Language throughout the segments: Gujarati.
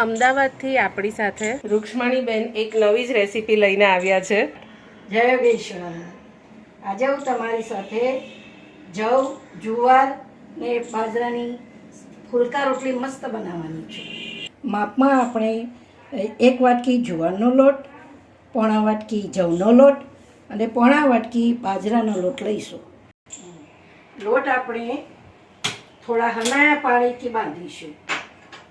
અમદાવાદથી આપણી સાથે રૂક્ષ્મણીબેન એક નવી જ રેસીપી લઈને આવ્યા છે. જય યોગેશ્વર. આજે હું તમારી સાથે જવ જુવાર ને બાજરાની ફુલકા રોટલી મસ્ત બનાવવાની છું. માપમાં આપણે એક વાટકી જુવારનો લોટ પોણા વાટકી જવનો લોટ અને પોણા વાટકી બાજરાનો લોટ લઈશું. લોટ આપણે થોડા હનાયા પાણીથી બાંધીશું.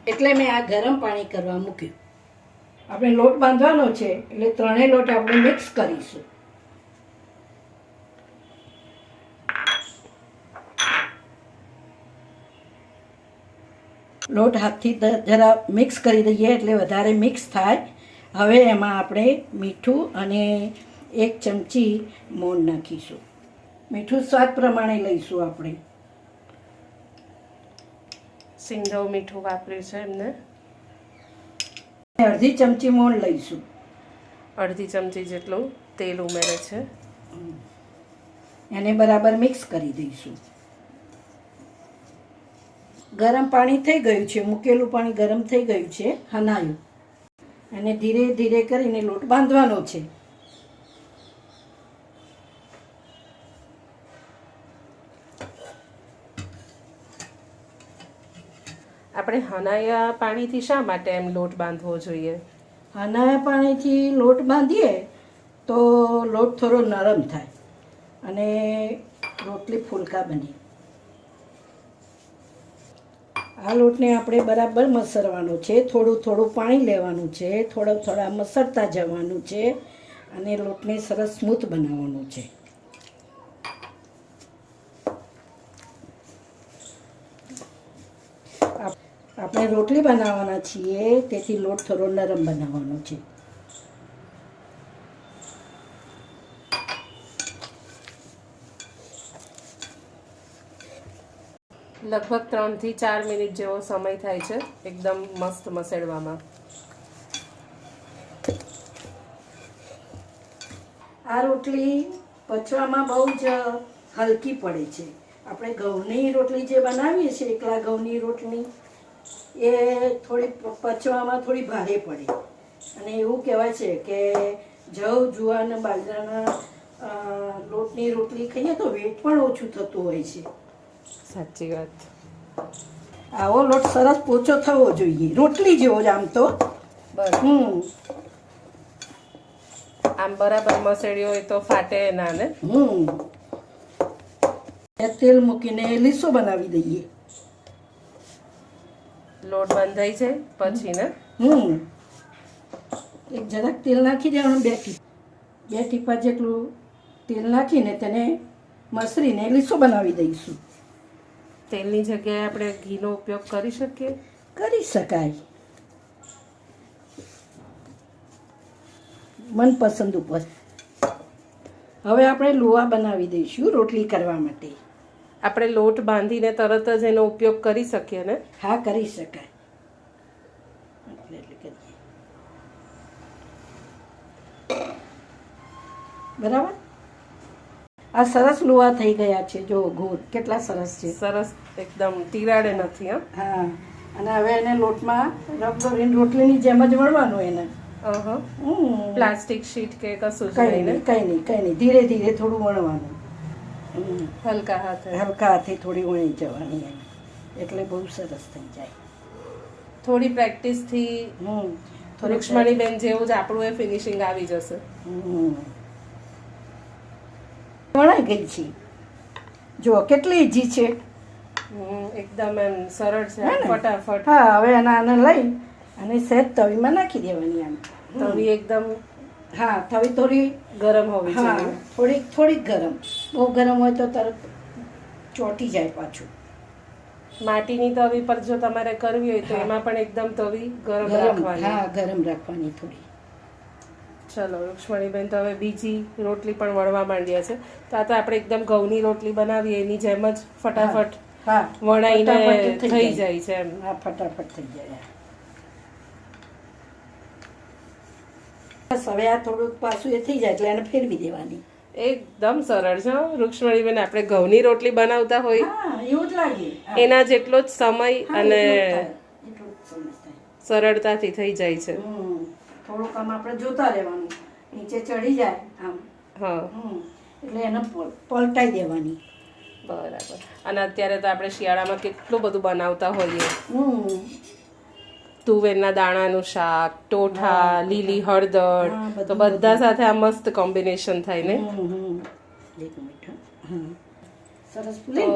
એટલે મેં આ ગરમ પાણી કરવા મૂક્યું. આપણે લોટ બાંધવાનો છે, એટલે ત્રણેય લોટ આપણે મિક્સ કરીશું. લોટ હાથથી જરા મિક્સ કરી દઈએ એટલે વધારે મિક્સ થાય. હવે એમાં આપણે મીઠું અને એક ચમચી મોણ નાખીશું. મીઠું સ્વાદ પ્રમાણે લઈશું આપણે. સિંધવ મીઠું વાપર્યું છે એમને. અડધી ચમચી મોણ લઈશું. અડધી ચમચી જેટલું તેલ ઉમેરે છે. એને બરાબર મિક્સ કરી દઈશું. ગરમ પાણી થઈ ગયું છે મૂકેલું પાણી ગરમ થઈ ગયું છે હનાયું. અને ધીરે ધીરે કરીને લોટ બાંધવાનો છે. આપણે હનાયા પાણીથી શા માટે એમ લોટ બાંધવો જોઈએ? હનાયા પાણીથી લોટ બાંધીએ તો લોટ થોડો નરમ થાય અને રોટલી ફૂલકા બની. આ લોટને આપણે બરાબર મસરવાનો છે, થોડું થોડું પાણી લેવાનું છે, થોડા થોડા મસરતા જવાનું છે અને લોટને સરસ સ્મૂથ બનાવવાનું છે. આપણે રોટલી બનાવવાના છીએ તેથી લોટ થોડો નરમ બનાવવાનો છે. લગભગ ત્રણથી ચાર મિનિટ જેવો સમય થાય છે એકદમ મસ્ત મસેડવામાં આ રોટલી પચવામાં બહુ જ હલકી પડે છે. આપણે ઘઉંની રોટલી જે બનાવીએ છીએ એકલા ઘઉંની રોટલી એ થોડી પચવામાં થોડી ભારે પડે. અને એવું કહેવાય છે કે જવ જુવાર બાજરાના લોટની રોટલી ખાઈએ તો વેટ પણ ઓછું થતું હોય છે. સાચી વાત. આવો લોટ સરસ પોચો થવો જોઈએ. રોટલી જેવો જ આમ તો. બસ. હમ. આમ બરાબર મસળી હોય તો ફાટે ના ને? હમ. તેલ મૂકીને લીસો બનાવી દઈએ. લોટ બંધાઈ જાય પછી ને? હમ. એક જરાક તેલ નાખી દેવાનું બે ટીપ. બે ટીપા જેટલું તેલ નાખીને તેને મસરીને લીસો બનાવી દઈશું. તેલની જગ્યાએ આપણે ઘીનો ઉપયોગ કરી શકીએ? કરી શકાય. મનપસંદ ઉપર. હવે આપણે લોવા બનાવી દઈશું રોટલી કરવા માટે. આપણે લોટ બાંધીને તરત જ એનો ઉપયોગ કરી શકીએ ને? હા કરી શકાય. બરાબર? આ સરસ લુવા થઈ ગયા છે જો ગોળ કેટલા સરસ છે. સરસ એકદમ તિરાડે નથી હા? હા અને હવે એને લોટમાં રબ કરીને રોટલીની જેમ જ વળવાનું એને. પ્લાસ્ટિક શીટ કે કશું કઈ નહીં કઈ નહીં કઈ નહીં. ધીરે ધીરે થોડું વણવાનું. હલકા હાથે. હલકા હાથે થોડી વણી જવાની એને એટલે બહુ સરસ થઈ જાય. થોડી પ્રેક્ટિસથી હમ. થોડીક બેન જેવું જ આપણું એ ફિનિશિંગ આવી જશે. વણાઈ ગઈ છે. જો કેટલી ઈજી છે. એકદમ એમ સરળ છે? ફટાફટ. હા હવે એના આને લઈ અને સહેજ તવીમાં નાખી દેવાની આમ તવી એકદમ હા તવી થોડી ગરમ હોવી હા થોડીક થોડીક ગરમ. બહુ ગરમ હોય તો તરત ચોટી જાય પાછું. માટીની તવી પર જો તમારે કરવી હોય તો એમાં પણ એકદમ તવી ગરમ રાખવાની. હા ગરમ રાખવાની થોડી. ચલો લક્ષ્મણીબેન તો હવે બીજી રોટલી પણ વણવા માંડ્યા છે. તો આ તો આપણે એકદમ ઘઉંની રોટલી બનાવીએ એની જેમ જ ફટાફટ વણાઈને થઈ જાય. છે એમ. હા ફટાફટ થઈ જાય બસ હવે આ થોડુંક પાછું એ થઈ જાય એટલે એને ફેરવી દેવાની. એકદમ સરળ છે. રૂક્ષ્મણીબેન આપણે ઘઉંની રોટલી બનાવતા હોય. એવું જ લાગે. એના જેટલો જ સમય અને. સરળતાથી થઈ જાય છે. થોડુંક આમ આપણે જોતા રહેવાનું. નીચે ચડી જાય આમ. હા. એટલે એને પલ- પલટાઈ દેવાની. બરાબર. અને અત્યારે તો આપણે શિયાળામાં કેટલું બધું બનાવતા હોઈએ. હમ. તુવેરના દાણાનું શાક ટોઠા લીલી હળદર. તો બધા સાથે આ મસ્ત કોમ્બિનેશન થાય ને? સરસ તો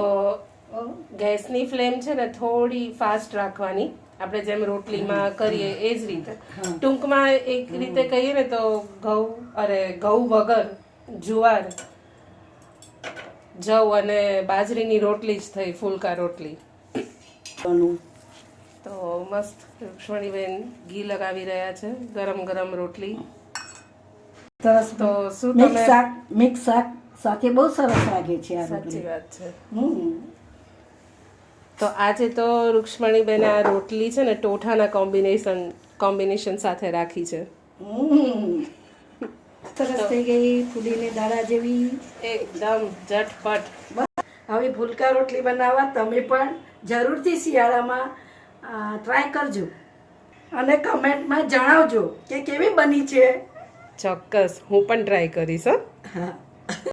ગેસની ફ્લેમ છે ને થોડી ફાસ્ટ રાખવાની. આપણે જેમ રોટલીમાં કરીએ એ જ રીતે. ટૂંકમાં એક રીતે કહીએ ને તો ઘઉં અરે ઘઉં વગર જુવાર જવ અને બાજરીની રોટલી જ થઈ ફૂલકા રોટલી. તો મસ્ત રુક્ષ્મણીબેન ઘી લગાવી રહ્યા છે ગરમ ગરમ રોટલી. સરસ તો શું મિક્સ તમે શાક મિક્સ શાક સાથે બહુ સરસ લાગે છે આ સાચી વાત છે. તો આજે તો રુક્ષ્મણીબેન આ રોટલી છે ને ટોઠાના કોમ્બિનેશન કોમ્બિનેશન સાથે રાખી છે. સરસ થઈ ગઈ ફૂલીને દાળા જેવી. એકદમ ઝટપટ. હવે ફુલકા રોટલી બનાવવા તમે પણ જરૂરથી શિયાળામાં ટ્રાય કરજો. અને કમેન્ટમાં જણાવજો કે કેવી બની છે. ચોક્કસ. હું પણ ટ્રાય કરીશ હા.